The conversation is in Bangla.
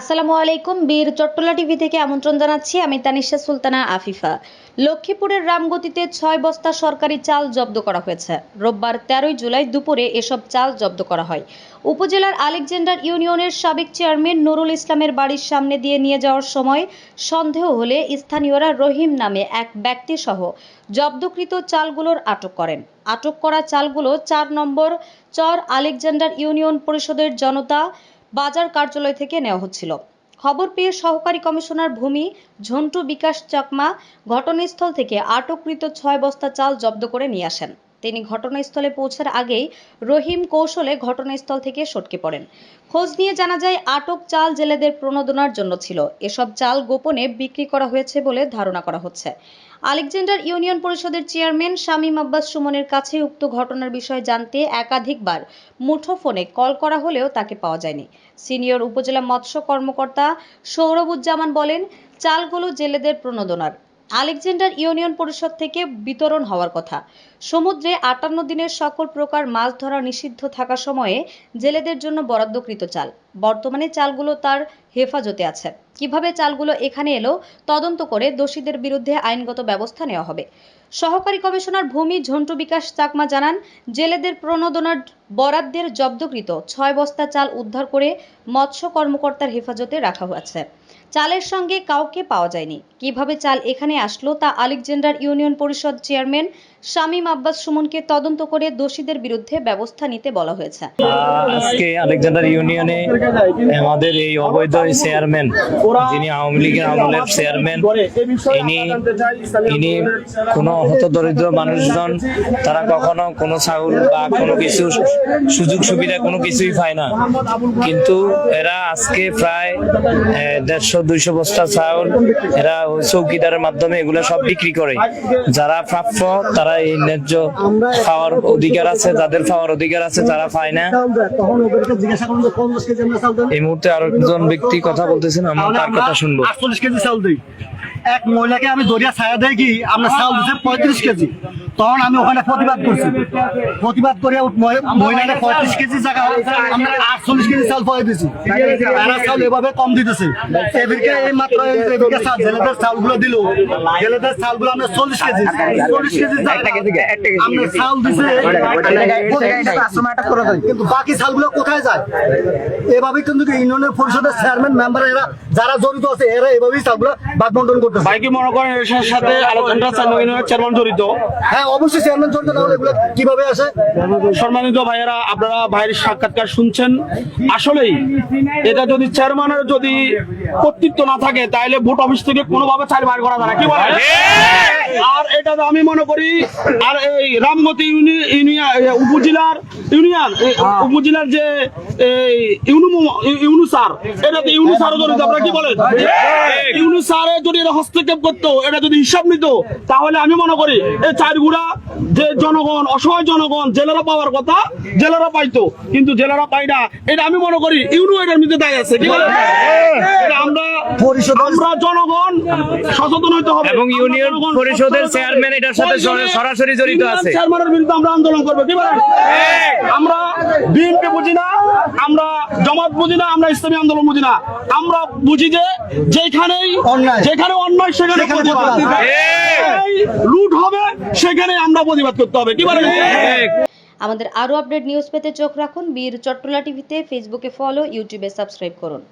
আসসালামু আলাইকুম, বীর চট্টলা টিভি থেকে আমন্ত্রণ জানাচ্ছি আমি তানিশা সুলতানা আফিফা। লক্ষ্মীপুরের রামগতিতে ছয় বস্তা সরকারি চাল জব্দ করা হয়েছে। রোববার তেরোই জুলাই দুপুরে এসব চাল জব্দ করা হয়। উপজেলার আলেকজান্ডার ইউনিয়নের সাবেক চেয়ারম্যান নুরুল ইসলামের বাড়ির সামনে দিয়ে নিয়ে যাওয়ার সময় সন্দেহ হলে স্থানীয়রা রহিম নামে এক ব্যক্তি সহ জব্দকৃত চালগুলোর আটক করেন। আটক করা চালগুলো চার নম্বর চর আলেকজান্ডার ইউনিয়ন পরিষদের জনতা বাজার কার্যালয় থেকে নেওয়া হচ্ছিল। খবর পেয়ে সহকারী কমিশনার ভূমি ঝন্টু বিকাশ চাকমা ঘটনাস্থল থেকে আটককৃত ছয় বস্তা চাল জব্দ করে নিয়ে আসেন। তিনি ঘটনাস্থলে পৌঁছার আগেই রহিম কৌশলে ঘটনাস্থল থেকে সটকে পড়েন। খোঁজ নিয়ে জানা যায়, আটক চাল জেলেদের প্রণোদনার জন্য ছিল। এসব চাল গোপনে বিক্রি করা হয়েছে বলে ধারণা করা হচ্ছে। আলেকজান্ডার ইউনিয়ন পরিষদের চেয়ারম্যান শামীম আব্বাস সুমনের কাছে উক্ত ঘটনার বিষয়ে জানতে একাধিকবার মুঠোফোনে কল করা হলেও তাকে পাওয়া যায়নি। সিনিয়র উপজেলা মৎস্য কর্মকর্তা সৌরভুজ্জামান বলেন, চালগুলো জেলেদের প্রণোদনার। আলেকজান্ডার ইউনিয়ন পরিষদ থেকে বিতরণ হওয়ার কথা। সমুদ্রে আটান্ন দিনের সকল প্রকার মাছ ধরা নিষিদ্ধ থাকা সময়ে জেলেদের জন্য বরাদ্দকৃত চাল। বর্তমানে চালগুলো তার হেফাজতে আছে। কীভাবে চালগুলো এখানে এলো, তদন্ত করে দোষীদের বিরুদ্ধে আইনগত ব্যবস্থা নেওয়া হবে। সহকারী কমিশনার ভূমি ঝন্টু বিকাশ চাকমা জানান, জেলেদের প্রণোদনার বরাদ্দের জব্দকৃত ছয় বস্তা চাল উদ্ধার করে মৎস্য কর্মকর্তার হেফাজতে রাখা হয়েছে। চালের সঙ্গে কাউকে পাওয়া যায়নি। কীভাবে চাল এখানে আসলো তা আলেকজান্ডার ইউনিয়ন পরিষদ চেয়ারম্যান শামীম আব্বাস সুমনকে তদন্ত করে দোষীদের বিরুদ্ধে ব্যবস্থা নিতে বলা হয়েছে। আজকে আলেকজান্ডার ইউনিয়নে আমাদের এই অবৈধ চেয়ারম্যান, যিনি আওয়ামী লীগের আমলের চেয়ারম্যান, ইনি ইনি কোনো হত দরিদ্র মানুষজন, তারা কখনো কোনো চাউল বা কোনো কিছু সুযোগ সুবিধা কোনো কিছুই পায় না। কিন্তু এরা আজকে প্রায় দেড়শো, দুইশো বস্তা চাউল, এরা চৌকিদারের মাধ্যমে এগুলো সব বিক্রি করে। যারা প্রাপ্য, তারা এই ন্যায্য পাওয়ার অধিকার আছে যাদের পাওয়ার অধিকার আছে তারা পায় না। এই মুহূর্তে আরেকজন ব্যক্তি কথা বলতেছেন আমরা তার কথা শুনব। আটচল্লিশ কেজি চাল দিই। এক মহিলাকে আমি দরিয়া ছায়া দেয় কি আমরা চাল দিচ্ছি পঁয়ত্রিশ কেজি? তখন আমি ওখানে প্রতিবাদ করছি। প্রতিবাদ করে ওই মহি- মহিলাকে পঁয়ত্রিশ কেজি জায়গা আমরা আটচল্লিশ কেজি চাল পয়ে দিছি এরা চাল এভাবে কম দিতেছে। এদেরকে এই মাত্র এদেরকে চাল জেলেদের চালগুলো দিল। জেলেদের চালগুলো আমরা চল্লিশ কেজি চল্লিশ কেজি আমরা চাল দিছে কিন্তু বাকি চালগুলো কোথায় যায়? এভাবে কিন্তু ইউনিয়নের পরিষদের চেয়ারম্যান মেম্বার এরা যারা জড়িত আছে এরা এভাবেই চালগুলো বাদ বন্টন করতেছে। ভাই কি মনে করেন এর সাথে আলোচনাটা চেয়ারম্যান জড়িত। হ্যাঁ অবশ্যই চেয়ারম্যান জড়িত তাহলে এগুলো কীভাবে আসে? সম্মানিত ভাইয়েরা, আপনারা ভাইয়ের সাক্ষাৎকার শুনছেন। আসলেই, এটা যদি চেয়ারম্যানের যদি কর্তৃত্ব না থাকে তাহলে ভোট অফিস থেকে কোনোভাবে চার বাইর করা যায় না। কি বলে? আর! এটা তো আমি মনে করি আর এই রামগতি ইউনিয়ন উপজেলার ইউনিয়ন উপজেলার যে এই ইউনু ইউনু স্যার এটা তো ইউনু স্যারও জড়িত আপনারা কি বলেন? ইউনু স্যারে যদি এটা হস্তক্ষেপ করতো এটা যদি হিসাব নিত তাহলে আমি মনে করি এই চারগুড়া যে জনগণ অসহায় জনগণ জেলেরা পাওয়ার কথা জেলেরা পাইতো কিন্তু জেলেরা পাই না। এটা আমি মনে করি ইউনু এটার মধ্যে দায় আছে আমরা আমরা জনগণ সচেতন হইতে হবে। এবং ইউনিয়ন পরিষদের চেয়ারম্যান এটার সাথে সরাসরি জড়িত আছে। চেয়ারম্যানের বিরুদ্ধে আমরা আন্দোলন করব কি বলেন আমরা বিএনপি বুঝি না আমরা জামাত বুঝি না আমরা ইসলামী আন্দোলন বুঝি না। আমরা বুঝি যে যেখানেই অন্যায়। যেখানে অন্যায় সেখানে। যেখানেই লুট হবে সেখানে আমরা প্রতিবাদ করতে হবে। কি বলেন? আমাদের আরও আপডেট নিউজ পেতে চোখ রাখুন। বীর চট্টলা টিভিতে ফেসবুকে ফলো ইউটিউবে সাবস্ক্রাইব করুন।